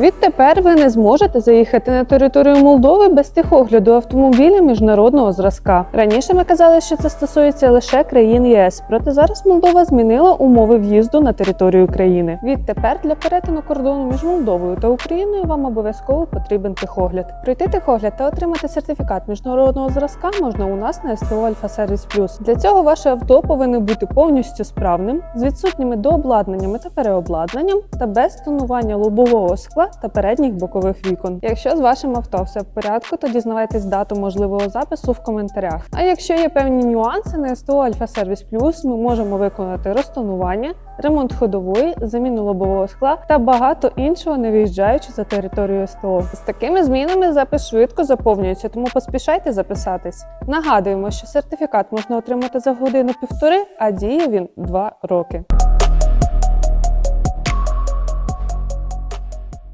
Відтепер ви не зможете заїхати на територію Молдови без техогляду автомобіля міжнародного зразка. Раніше ми казали, що це стосується лише країн ЄС, проте зараз Молдова змінила умови в'їзду на територію країни. Відтепер для перетину кордону між Молдовою та Україною вам обов'язково потрібен техогляд. Пройти техогляд та отримати сертифікат міжнародного зразка можна у нас на СТО Альфа Сервіс Плюс. Для цього ваше авто повинно бути повністю справним, з відсутніми дообладнаннями та переобладнанням та без тонування лобового та передніх бокових вікон. Якщо з вашим авто все в порядку, то дізнавайтесь дату можливого запису в коментарях. А якщо є певні нюанси на СТО Альфа Сервіс Плюс, ми можемо виконати розтонування, ремонт ходової, заміну лобового скла та багато іншого, не виїжджаючи за територію СТО. З такими змінами запис швидко заповнюється, тому поспішайте записатись. Нагадуємо, що сертифікат можна отримати за годину-півтори, а діє він 2 роки.